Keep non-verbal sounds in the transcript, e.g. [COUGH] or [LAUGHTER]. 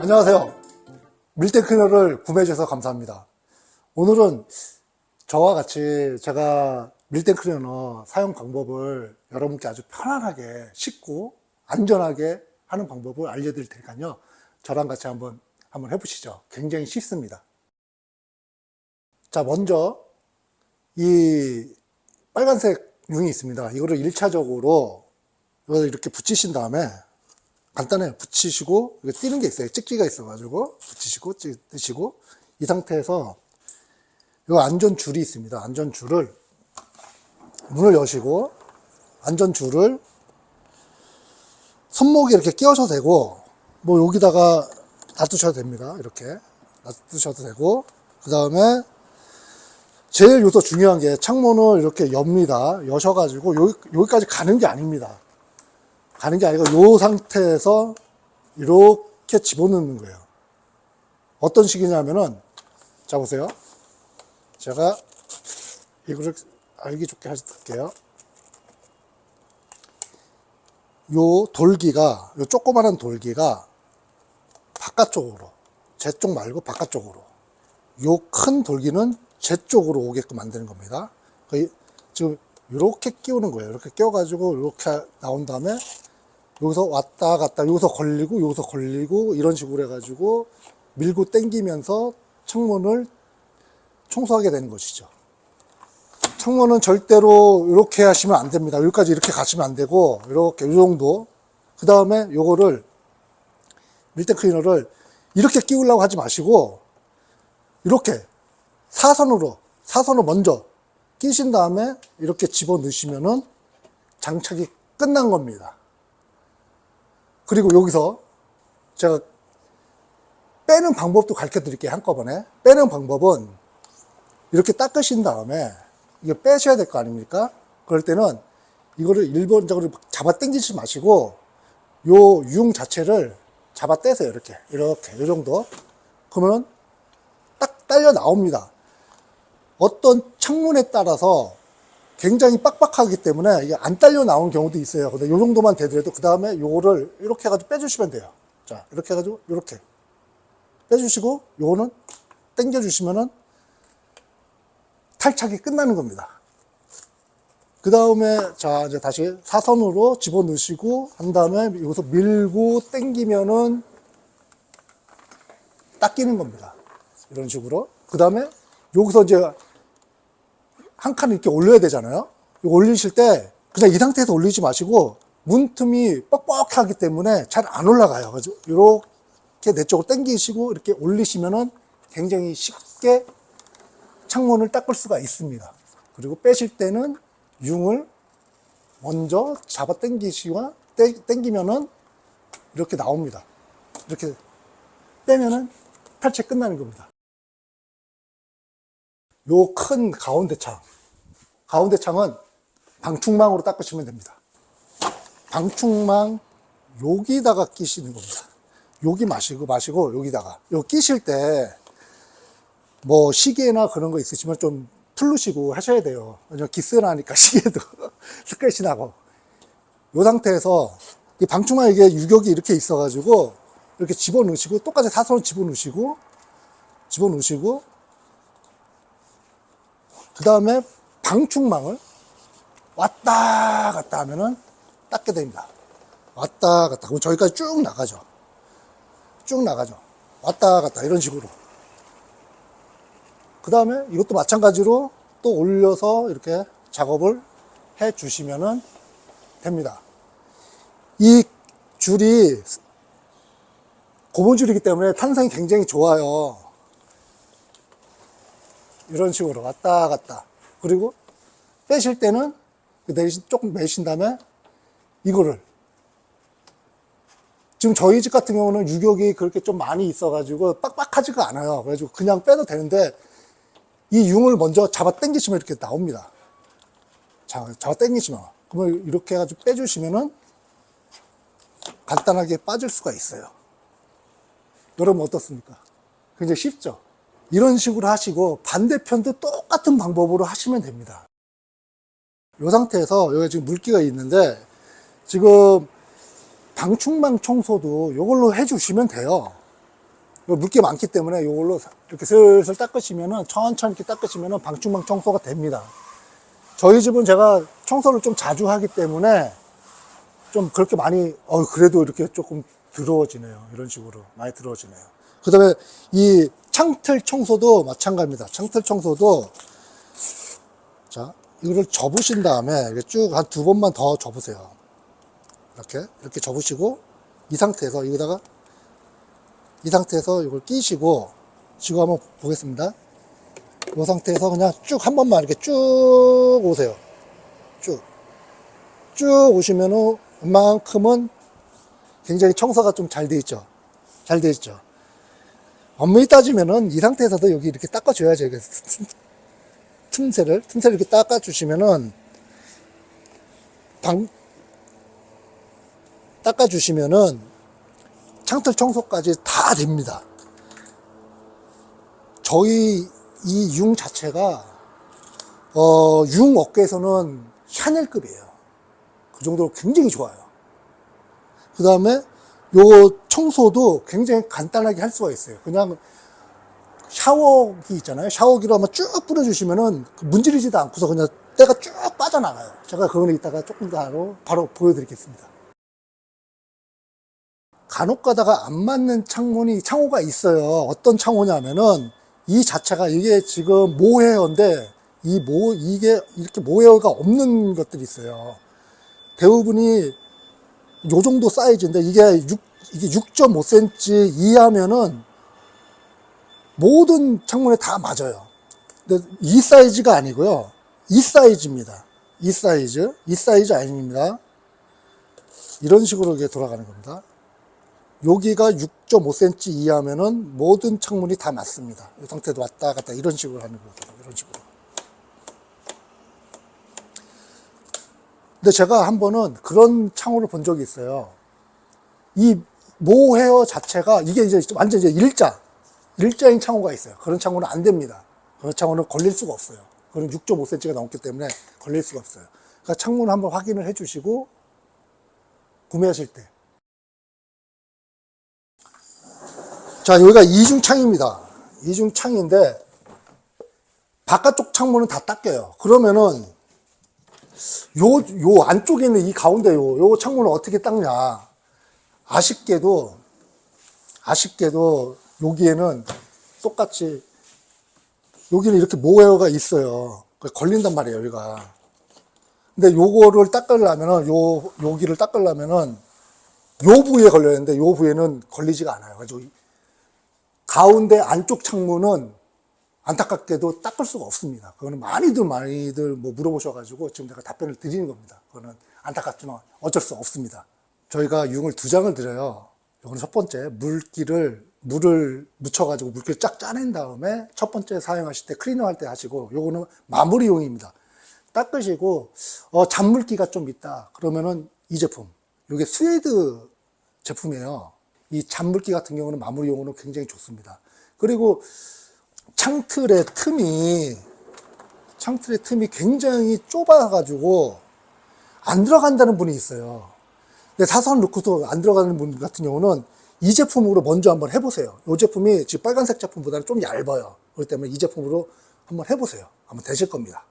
안녕하세요. 밀대 클리너를 구매해 주셔서 감사합니다. 오늘은 저와 같이 제가 밀대 클리너 사용 방법을 여러분께 아주 편안하게 쉽고 안전하게 하는 방법을 알려드릴 테니까요. 저랑 같이 한번 한번 해보시죠. 굉장히 쉽습니다. 자, 먼저 이 빨간색 융이 있습니다. 이거를 1차적으로 이걸 이렇게 붙이신 다음에 간단해요. 붙이시고, 이거 띄는 게 있어요. 찍기가 있어가지고, 붙이시고, 뜨시고, 이 상태에서, 이 안전줄이 있습니다. 안전줄을, 문을 여시고, 안전줄을 손목에 이렇게 끼워셔도 되고, 뭐 여기다가 놔두셔도 됩니다. 이렇게. 놔두셔도 되고, 그 다음에, 제일 요소 중요한 게 창문을 이렇게 엽니다. 여셔가지고, 여기, 여기까지 가는 게 아닙니다. 가는 게 아니고 요 상태에서 이렇게 집어넣는 거예요. 어떤 식이냐면은 자 보세요. 제가 이거를 알기 좋게 해줄게요. 요 돌기가 요 조그마한 돌기가 바깥쪽으로 제 쪽 말고 바깥쪽으로 요 큰 돌기는 제 쪽으로 오게끔 만드는 겁니다. 지금 이렇게 끼우는 거예요. 이렇게 끼워가지고 이렇게 나온 다음에 여기서 왔다 갔다 여기서 걸리고 여기서 걸리고 이런 식으로 해가지고 밀고 당기면서 창문을 청소하게 되는 것이죠. 창문은 절대로 이렇게 하시면 안 됩니다. 여기까지 이렇게 가시면 안 되고 이렇게 이 정도. 그 다음에 요거를 밀대 클리너를 이렇게 끼우려고 하지 마시고 이렇게 사선으로 사선으로 먼저 끼신 다음에 이렇게 집어 넣으시면은 장착이 끝난 겁니다. 그리고 여기서 제가 빼는 방법도 가르쳐 드릴게요. 한꺼번에. 빼는 방법은 이렇게 닦으신 다음에 이거 빼셔야 될 거 아닙니까? 그럴 때는 이거를 일본적으로 잡아 당기지 마시고 요 융 자체를 잡아 떼세요. 이렇게. 이렇게. 이 정도. 그러면 딱 딸려 나옵니다. 어떤 창문에 따라서 굉장히 빡빡하기 때문에 이게 안 딸려 나온 경우도 있어요. 근데 요 정도만 되더라도 그 다음에 요거를 이렇게 해가지고 빼주시면 돼요. 자, 이렇게 해가지고 이렇게 빼주시고 요거는 당겨주시면은 탈착이 끝나는 겁니다. 그 다음에 자 이제 다시 사선으로 집어 넣으시고 한 다음에 여기서 밀고 당기면은 닦이는 겁니다. 이런 식으로. 그 다음에 여기서 이제 한 칸 이렇게 올려야 되잖아요. 올리실 때 그냥 이 상태에서 올리지 마시고 문틈이 뻑뻑하기 때문에 잘 안 올라가요. 그래서 이렇게 내 쪽으로 당기시고 이렇게 올리시면은 굉장히 쉽게 창문을 닦을 수가 있습니다. 그리고 빼실 때는 융을 먼저 잡아 당기시거나 당기면은 이렇게 나옵니다. 이렇게 빼면은 탈체 끝나는 겁니다. 요 큰 가운데 창. 가운데 창은 방충망으로 닦으시면 됩니다. 방충망 여기다가 끼시는 겁니다. 여기 마시고 마시고 여기다가 요 끼실 때 뭐 시계나 그런 거 있으시면 좀 틀르시고 하셔야 돼요. 기스나니까 [LAUGHS] 시계도 스크래치 나고 요 상태에서 이 방충망 이게 유격이 이렇게 있어 가지고 이렇게 집어 넣으시고 똑같이 사선 집어 넣으시고 집어 넣으시고 그 다음에 방충망을 왔다 갔다 하면은 닦게 됩니다. 왔다 갔다. 그럼 저기까지 쭉 나가죠. 쭉 나가죠. 왔다 갔다 이런 식으로. 그 다음에 이것도 마찬가지로 또 올려서 이렇게 작업을 해 주시면은 됩니다. 이 줄이 고무줄이기 때문에 탄성이 굉장히 좋아요. 이런 식으로 왔다 갔다. 그리고 빼실 때는 내신, 조금 매신 다음에 이거를. 지금 저희 집 같은 경우는 유격이 그렇게 좀 많이 있어가지고 빡빡하지가 않아요. 그래가지고 그냥 빼도 되는데 이 융을 먼저 잡아 당기시면 이렇게 나옵니다. 자, 잡아 당기시면. 그러면 이렇게 해가지고 빼주시면은 간단하게 빠질 수가 있어요. 여러분 어떻습니까? 굉장히 쉽죠? 이런 식으로 하시고 반대편도 똑같은 방법으로 하시면 됩니다. 이 상태에서 여기 지금 물기가 있는데 지금 방충망 청소도 이걸로 해주시면 돼요. 물기 많기 때문에 이걸로 이렇게 슬슬 닦으시면은 천천히 이렇게 닦으시면은 방충망 청소가 됩니다. 저희 집은 제가 청소를 좀 자주 하기 때문에 좀 그렇게 많이 어 그래도 이렇게 조금 더러워지네요. 이런 식으로 많이 더러워지네요. 그 다음에 이 창틀 청소도 마찬가지입니다. 창틀 청소도 자 이거를 접으신 다음에 쭉 한 두 번만 더 접으세요. 이렇게 이렇게 접으시고 이 상태에서 여기다가 이 상태에서 이걸 끼시고 지금 한번 보겠습니다. 이 상태에서 그냥 쭉 한 번만 이렇게 쭉 오세요. 쭉. 쭉 오시면은 웬만큼은 굉장히 청소가 좀 잘 돼 있죠. 잘 돼 있죠. 엄밀히 따지면은 이 상태에서도 여기 이렇게 닦아줘야죠. 이게 틈새를, 틈새를 이렇게 닦아주시면은 방, 닦아주시면은 창틀 청소까지 다 됩니다. 저희 이 융 자체가 어, 융 업계에서는 샤넬급이에요. 그 정도로 굉장히 좋아요. 그 다음에 요 청소도 굉장히 간단하게 할 수가 있어요. 그냥 샤워기 있잖아요. 샤워기로 한번 쭉 뿌려주시면은 그 문지르지도 않고서 그냥 때가 쭉 빠져나가요. 제가 그거는 이따가 조금 더 바로, 보여드리겠습니다. 간혹 가다가 안 맞는 창문이, 창호가 있어요. 어떤 창호냐면은 이 자체가 이게 지금 모헤어인데 이 모, 이게 이렇게 모헤어가 없는 것들이 있어요. 대부분이 요 정도 사이즈인데 이게 6, 이게 6.5cm 이하면은 모든 창문에 다 맞아요. 근데 이 사이즈가 아니고요. 이 사이즈입니다. 이 사이즈. 이 사이즈 아닙니다. 이런 식으로 이게 돌아가는 겁니다. 여기가 6.5cm 이하면은 모든 창문이 다 맞습니다. 이 상태도 왔다 갔다 이런 식으로 하는 거거든요. 이런 식으로. 근데 제가 한 번은 그런 창호를 본 적이 있어요. 이 모헤어 자체가 이게 이제 완전 이제 일자, 일자인 창호가 있어요. 그런 창호는 안 됩니다. 그런 창호는 걸릴 수가 없어요. 그건 6.5cm가 넘기 때문에 걸릴 수가 없어요. 그러니까 창문 한번 확인을 해 주시고 구매하실 때. 자, 여기가 이중창입니다. 이중창인데 바깥쪽 창문은 다 닦여요. 그러면은 요, 요 안쪽에 있는 이 가운데 요, 요 창문을 어떻게 닦냐. 아쉽게도, 아쉽게도 여기에는 똑같이, 여기는 이렇게 모헤어가 있어요. 걸린단 말이에요, 여기가. 근데 요거를 닦으려면은, 요, 여기를 닦으려면은, 요 부위에 걸려야 되는데, 요 부위에는 걸리지가 않아요. 그래서 가운데 안쪽 창문은 안타깝게도 닦을 수가 없습니다. 그거는 많이들 많이들 뭐 물어보셔가지고 지금 내가 답변을 드리는 겁니다. 그거는 안타깝지만 어쩔 수 없습니다. 저희가 융을 두 장을 드려요. 이거는 첫 번째 물기를 물을 묻혀가지고 물기를 쫙 짜낸 다음에 첫 번째 사용하실 때 클리너 할 때 하시고 요거는 마무리용입니다. 닦으시고 어, 잔물기가 좀 있다. 그러면은 이 제품 이게 스웨이드 제품이에요. 이 잔물기 같은 경우는 마무리용으로 굉장히 좋습니다. 그리고 창틀의 틈이 창틀의 틈이 굉장히 좁아가지고 안 들어간다는 분이 있어요. 근데 사선 놓고도 안 들어가는 분 같은 경우는 이 제품으로 먼저 한번 해보세요. 이 제품이 지금 빨간색 제품보다는 좀 얇아요. 그렇기 때문에 이 제품으로 한번 해보세요. 한번 되실 겁니다.